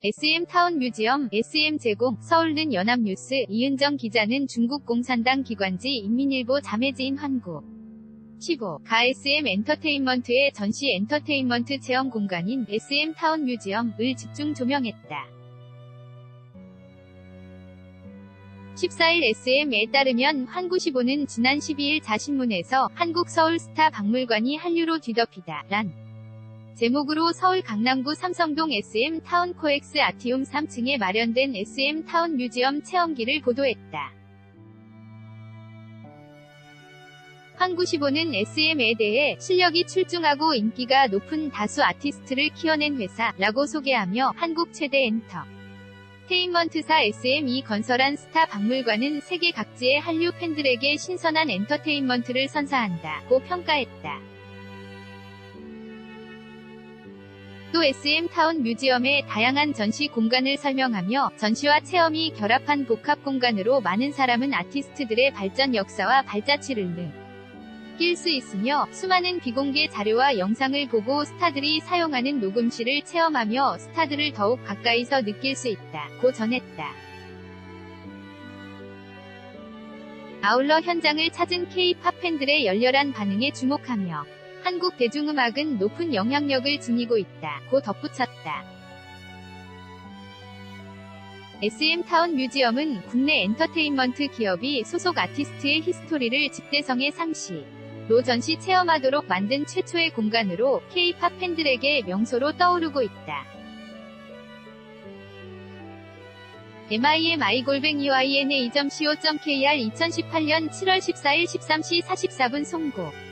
SM 타운 뮤지엄, SM 제공, 서울는 연합뉴스, 이은정 기자는 중국 공산당 기관지 인민일보 자매지인 환구. 15. 가 SM 엔터테인먼트의 전시 엔터테인먼트 체험 공간인 SM 타운 뮤지엄을 집중 조명했다. 14일 SM에 따르면 환구15는 지난 12일 자신문에서 한국 서울 스타 박물관이 한류로 뒤덮이다. 란 제목으로 서울 강남구 삼성동 SM 타운 코엑스 아티움 3층에 마련된 SM 타운 뮤지엄 체험기를 보도했다. 환구15는 SM에 대해 실력이 출중하고 인기가 높은 다수 아티스트를 키워낸 회사라고 소개하며 한국 최대 엔터. 테인먼트사 SM이 건설한 스타 박물관은 세계 각지의 한류 팬들에게 신선한 엔터테인먼트를 선사한다고 평가했다. 또 SM 타운 뮤지엄의 다양한 전시 공간을 설명하며 전시와 체험이 결합한 복합 공간으로 많은 사람은 아티스트들의 발전 역사와 발자취를 느낄 수 있으며 수많은 비공개 자료와 영상을 보고 스타들이 사용하는 녹음실을 체험하며 스타들을 더욱 가까이서 느낄 수 있다고 전했다. 아울러 현장을 찾은 K-팝 팬들의 열렬한 반응에 주목하며 한국 대중음악은 높은 영향력을 지니고 있다 고 덧붙였다. SM타운 뮤지엄은 국내 엔터테인먼트 기업이 소속 아티스트의 히스토리를 집대성의 상시 로 전시 체험하도록 만든 최초의 공간으로 K-팝 팬들에게 명소로 떠오르고 있다. mimigol뱅이ina.co.kr 2018년 7월 14일 13시 44분 송고